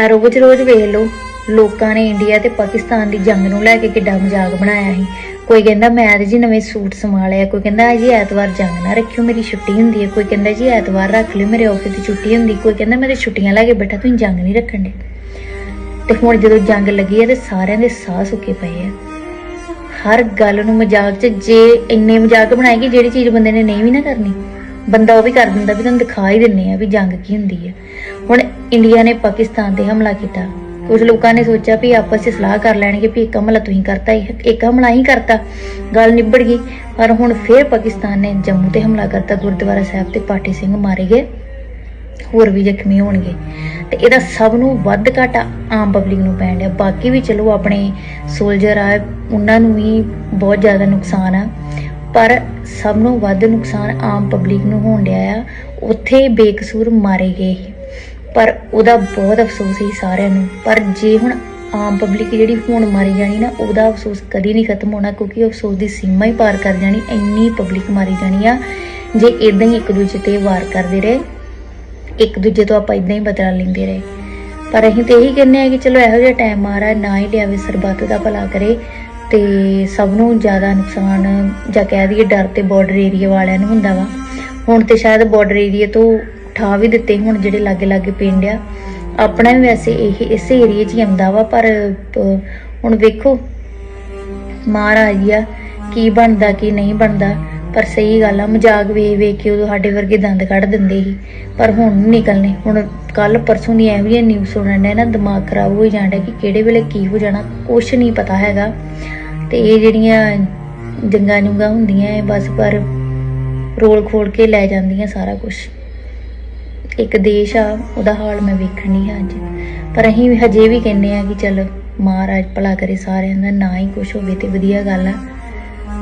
ਆ ਰੋਜ਼ ਰੋਜ਼ ਵੇਖ ਲਓ, ਲੋਕਾਂ ਨੇ ਇੰਡੀਆ ਤੇ ਪਾਕਿਸਤਾਨ ਦੀ ਜੰਗ ਨੂੰ ਲੈ ਕੇ ਕਿੱਡਾ ਮਜ਼ਾਕ ਬਣਾਇਆ ਸੀ। ਕੋਈ ਕਹਿੰਦਾ ਮੈਂ ਤੇ ਜੀ ਨਵੇਂ ਸੂਟ ਸਮਾ ਲਿਆ ਕੋਈ ਕਹਿੰਦਾ ਜੀ ਐਤਵਾਰ ਜੰਗ ਨਾ ਰੱਖਿਓ, ਮੇਰੀ ਛੁੱਟੀ ਹੁੰਦੀ ਹੈ। ਕੋਈ ਕਹਿੰਦਾ ਜੀ ਐਤਵਾਰ ਰੱਖ ਲਿਓ, ਮੇਰੇ ਆਫਿਸ ਦੀ ਛੁੱਟੀ ਹੁੰਦੀ। ਕੋਈ ਕਹਿੰਦਾ ਮੇਰੇ ਛੁੱਟੀਆਂ ਲੈ ਕੇ ਬੈਠਾ, ਤੁਸੀਂ ਜੰਗ ਨਹੀਂ ਰੱਖਣ ਦੇ। ਤੇ ਹੁਣ ਜਦੋਂ ਜੰਗ ਲੱਗੀ ਹੈ ਤੇ ਸਾਰਿਆਂ ਦੇ ਸਾਹ ਸੁੱਕੇ ਪਏ ਆ। ਹਰ ਗੱਲ ਨੂੰ ਮਜ਼ਾਕ 'ਚ ਜੇ ਇੰਨੇ ਮਜ਼ਾਕ ਬਣਾਏ ਕਿ ਜਿਹੜੀ ਚੀਜ਼ ਬੰਦੇ ਨੇ ਨਹੀਂ ਵੀ ਨਾ ਕਰਨੀ। ਬੰਦਾ ਉਹ ਵੀ ਕਰ ਦਿੰਦਾ ਵੀ ਤੁਹਾਨੂੰ ਦਿਖਾ ਹੀ ਦਿੰਨੇ ਆ ਵੀ ਜੰਗ ਕੀ ਹੁੰਦੀ ਹੈ ਹੁਣ ਇੰਡੀਆ ਨੇ ਪਾਕਿਸਤਾਨ ਤੇ ਹਮਲਾ ਕੀਤਾ। ਕੁਝ ਲੋਕਾਂ ਨੇ ਸੋਚਿਆ ਵੀ ਆਪਸ 'ਚ ਸਲਾਹ ਕਰ ਲੈਣਗੇ ਵੀ ਇੱਕ ਹਮਲਾ ਤੁਸੀਂ ਕਰਤਾ ਇੱਕ ਹਮਲਾ ਹੀ ਕਰਤਾ। ਗੱਲ ਨਿਬੜ ਗਈ, ਪਰ ਹੁਣ ਫਿਰ ਪਾਕਿਸਤਾਨ ਨੇ ਜੰਮੂ ਤੇ ਹਮਲਾ ਕਰਤਾ, ਗੁਰਦੁਆਰਾ ਸਾਹਿਬ ਤੇ ਪਾਠੀ ਸਿੰਘ ਮਾਰੇ ਗਏ। ਹੋਰ ਵੀ ਜ਼ਖਮੀ ਹੋਣਗੇ। ਤੇ ਇਹਦਾ ਸਭ ਨੂੰ ਵੱਧ ਘਾਟਾ ਆਮ ਪਬਲਿਕ ਨੂੰ ਪੈਣ ਡਿਆ। ਬਾਕੀ ਵੀ ਚਲੋ ਆਪਣੇ ਸੋਲਜਰ ਆ, ਉਹਨਾਂ ਨੂੰ ਵੀ ਬਹੁਤ ਜ਼ਿਆਦਾ ਨੁਕਸਾਨ ਆ। ਪਰ ਸਭ ਨੂੰ ਵੱਧ ਨੁਕਸਾਨ ਆਮ ਪਬਲਿਕ ਨੂੰ ਹੋਣ ਡਿਆ ਆ। ਉੱਥੇ ਬੇਕਸੂਰ ਮਾਰੇ ਗਏ ਸੀ। ਪਰ ਉਹਦਾ ਬਹੁਤ ਅਫਸੋਸ ਸੀ ਸਾਰਿਆਂ ਨੂੰ। ਪਰ ਜੇ ਹੁਣ ਆਮ ਪਬਲਿਕ ਜਿਹੜੀ ਹੁਣ ਮਾਰੀ ਜਾਣੀ ਨਾ, ਉਹਦਾ ਅਫਸੋਸ ਕਦੀ ਨਹੀਂ ਖਤਮ ਹੋਣਾ ਕਿਉਂਕਿ ਅਫਸੋਸ ਦੀ ਸੀਮਾ ਹੀ ਪਾਰ ਕਰ ਜਾਣੀ, ਇੰਨੀ ਪਬਲਿਕ ਮਾਰੀ ਜਾਣੀ ਆ। ਜੇ ਇਦਾਂ ਹੀ ਇੱਕ ਦੂਜੇ ਤੇ ਵਾਰ ਕਰਦੇ ਰਹੇ, ਇੱਕ ਦੂਜੇ ਤੋਂ ਆਪਾਂ ਇਦਾਂ ਹੀ ਬਦਲਾ ਲੈਂਦੇ ਰਹੇ। ਪਰ ਅਸੀਂ ਤੇ ਇਹੀ ਕਹਿੰਦੇ ਆ ਕਿ ਚਲੋ ਇਹੋ ਜਿਹਾ ਟਾਈਮ ਆ ਰਿਹਾ, ਨਾ ਹੀ ਲਿਆਵੇ ਸਰਬੱਤ ਦਾ ਭਲਾ ਕਰੇ। ਤੇ ਸਭ ਨੂੰ ਜ਼ਿਆਦਾ ਨੁਕਸਾਨ ਜਾਂ ਕਹਿ ਦਈਏ ਡਰ ਤੇ ਬਾਰਡਰ ਏਰੀਆ ਵਾਲਿਆਂ ਨੂੰ ਹੁੰਦਾ ਵਾ। ਹੁਣ ਤੇ ਸ਼ਾਇਦ ਬਾਰਡਰ ਏਰੀਆ ਤੋਂ ਉਠਾ ਵੀ ਦਿੱਤੇ ਹੁਣ ਜਿਹੜੇ ਲਾਗੇ ਲਾਗੇ ਪਿੰਡ ਆ। ਆਪਣਾ ਵੀ ਵੈਸੇ ਇਹ ਇਸੇ ਏਰੀਆ 'ਚ ਹੀ ਆਉਂਦਾ ਵਾ, ਪਰ ਹੁਣ ਵੇਖੋ ਮਹਾਰਾਜ ਆ, ਕੀ ਬਣਦਾ ਕੀ ਨਹੀਂ ਬਣਦਾ, ਪਰ ਸਹੀ ਗੱਲ ਆ, ਮਜ਼ਾਕ ਵੇਖ ਵੇਖ ਕੇ ਉਦੋਂ ਸਾਡੇ ਵਰਗੇ ਦੰਦ ਕੱਢ ਦਿੰਦੇ ਸੀ। ਪਰ ਹੁਣ ਨੀ ਨਿਕਲਨੇ ਹੁਣ ਕੱਲ ਪਰਸੋਂ ਦੀ ਐਵੇਂ ਨਿਊਜ਼ ਸੁਣਨ ਦੇ ਨਾ, ਦਿਮਾਗ ਖਰਾਬ ਹੋ ਜਾਂਦਾ ਕਿ ਕਿਹੜੇ ਵੇਲੇ ਕੀ ਹੋ ਜਾਣਾ, ਕੁਛ ਨਹੀਂ ਪਤਾ ਹੈਗਾ। ਤੇ ਇਹ ਜਿਹੜੀਆਂ ਜੰਗਾਂ ਜੁੰਗਾਂ ਹੁੰਦੀਆਂ ਇਹ ਬਸ ਪਰ ਰੋਲ ਖੋਲ ਕੇ ਲੈ ਜਾਂਦੀਆਂ ਸਾਰਾ ਕੁਝ ਇੱਕ ਦੇਸ਼ ਆ, ਉਹਦਾ ਹਾਲ ਮੈਂ ਵੇਖਣੀ ਆ ਅੱਜ। ਪਰ ਅਸੀਂ ਹਜੇ ਵੀ ਕਹਿੰਦੇ ਆ ਕਿ ਚਲ ਮਹਾਰਾਜ ਭਲਾ ਕਰੇ ਸਾਰਿਆਂ ਦਾ, ਨਾ ਹੀ ਕੁਝ ਹੋਵੇ ਤੇ ਵਧੀਆ ਗੱਲ ਆ।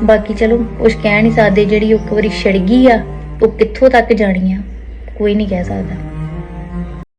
ਬਾਕੀ ਚਲੋ ਕੁਝ ਕਹਿ ਨਹੀਂ ਸਕਦੇ, ਜਿਹੜੀ ਇੱਕ ਵਾਰੀ ਛੜ ਗਈ ਆ, ਉਹ ਕਿੱਥੋਂ ਤੱਕ ਜਾਣੀ ਆ, ਕੋਈ ਨਹੀਂ ਕਹਿ ਸਕਦਾ।